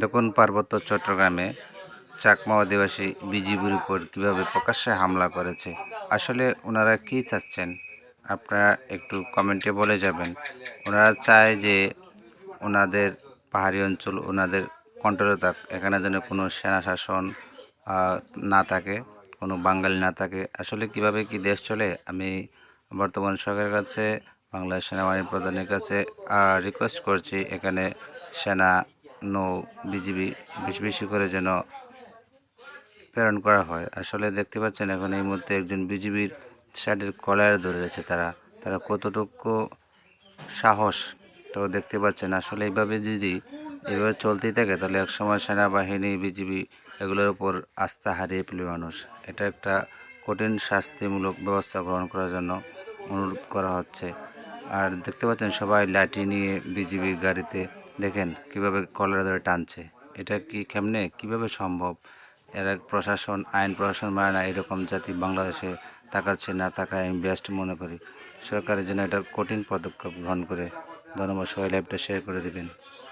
দেখুন, পার্বত্য চট্টগ্রামে চাকমা আদিবাসী বিজিবির উপর কীভাবে প্রকাশ্যে হামলা করেছে। আসলে ওনারা কি চাচ্ছেন? আপনারা একটু কমেন্টে বলে যাবেন। ওনারা চায় যে ওনাদের পাহাড়ি অঞ্চল, ওনাদের কন্ট্রোলে থাক এখানে যেন কোনো সেনা শাসন না থাকে, কোনো বাঙালি না থাকে। আসলে কীভাবে কি দেশ চলে? আমি বর্তমান সরকারের কাছে, বাংলাদেশ সেনাবাহিনী প্রধানের কাছে রিকোয়েস্ট করছি এখানে সেনা নৌ বিজিবি বেশি বেশি করে যেন প্রেরণ করা হয়। আসলে দেখতে পাচ্ছেন এখন এই মুহূর্তে একজন বিজিবির শার্টের কলার ধরে রয়েছে তারা। তারা কতটুকু সাহস, তো দেখতে পাচ্ছেন। আসলে এইভাবে যদি এভাবে চলতেই থাকে, তাহলে একসময় সেনাবাহিনী, বিজিবি এগুলোর উপর আস্থা হারিয়ে ফেলবে মানুষ। এটা একটা কঠিন শাস্তিমূলক ব্যবস্থা গ্রহণ করার জন্য অনুরোধ করা হচ্ছে। আর দেখতে পাচ্ছেন সবাই লাঠি নিয়ে বিজিবির গাড়িতে। দেখেন কীভাবে কলার ধরে টানছে। এটা কি কেমনে? কীভাবে সম্ভব? এরা প্রশাসন, আইন প্রশাসন মানে না এরকম জাতি বাংলাদেশে তাকাচ্ছে না তাকায়, আমি বেস্ট মনে করি। সরকারের জন্য এটা কঠিন পদক্ষেপ গ্রহণ করে। ধন্যবাদ, সবাই লাইভটা শেয়ার করে দিবেন।